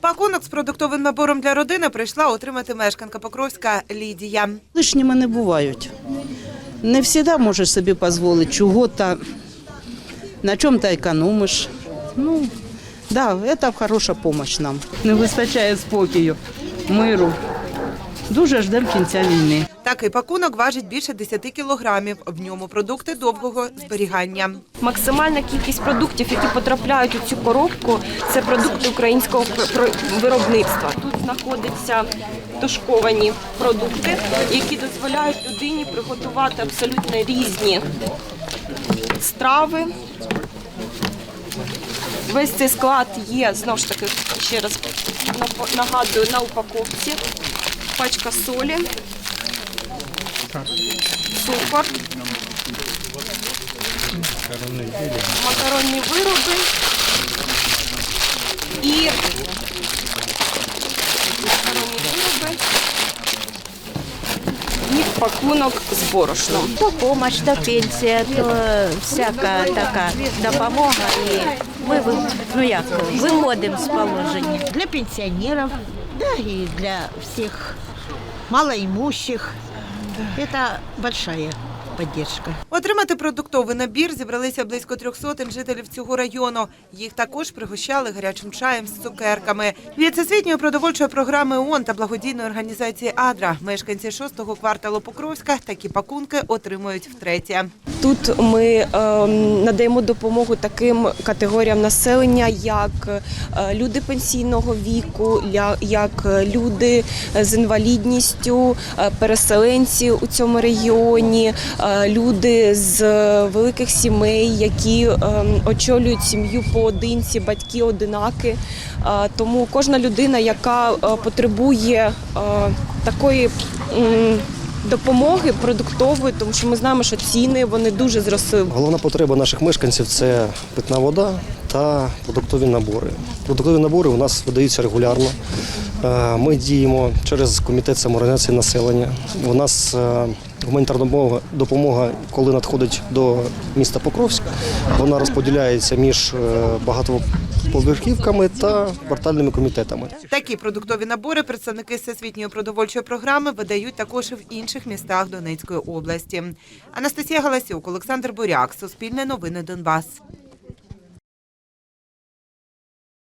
Пакунок з продуктовим набором для родини прийшла отримати мешканка Покровська Лідія. Лишніми не бувають. Не завжди можеш собі дозволити чого-то, на чому-то економиш. Ну, да, це хороша допомога нам. Не вистачає спокою, миру. Дуже ждемо кінця війни. Такий пакунок важить більше 10 кілограмів. В ньому продукти довгого зберігання. Максимальна кількість продуктів, які потрапляють у цю коробку, це продукти українського виробництва. Тут знаходяться тушковані продукти, які дозволяють людині приготувати абсолютно різні страви. Весь цей склад є знову ж таки ще раз нагадую на упаковці. Пачка солі, цукор, макаронні вироби і макаронні вироби і пакунок з борошном. То помощь, то пенсія, то всяка така допомога. І ми ну як, виходимо з положення. для пенсионеров, да и для всех малоимущих. Это большая поддержка. Отримати продуктовий набір зібралися близько трьох сотень жителів цього району. Їх також пригощали гарячим чаєм з цукерками. Від всесвітньої продовольчої програми ООН та благодійної організації Адра мешканці шостого кварталу Покровська такі пакунки отримують втретє. Тут ми ем, надаємо допомогу таким категоріям населення, як е, люди пенсійного віку, як е, люди з інвалідністю, е, переселенці у цьому регіоні, е, люди з великих сімей, які ем, очолюють сім'ю поодинці, батьки одинаки. Е, Тому кожна людина, яка е, потребує е, такої. Допомоги продуктової, тому що ми знаємо, що ціни вони дуже зросли. Головна потреба наших мешканців це питна вода та продуктові набори. Продуктові набори у нас видаються регулярно. Е, Ми діємо через комітет самоорганізації населення. У нас е, гуманітарна допомога, коли надходить до міста Покровськ, вона розподіляється між е, багатоповерхівками та квартальними комітетами. Такі продуктові набори представники всесвітньої продовольчої програми видають також і в інших містах Донецької області. Анастасія Галасюк, Олександр Буряк, Суспільне новини Донбас.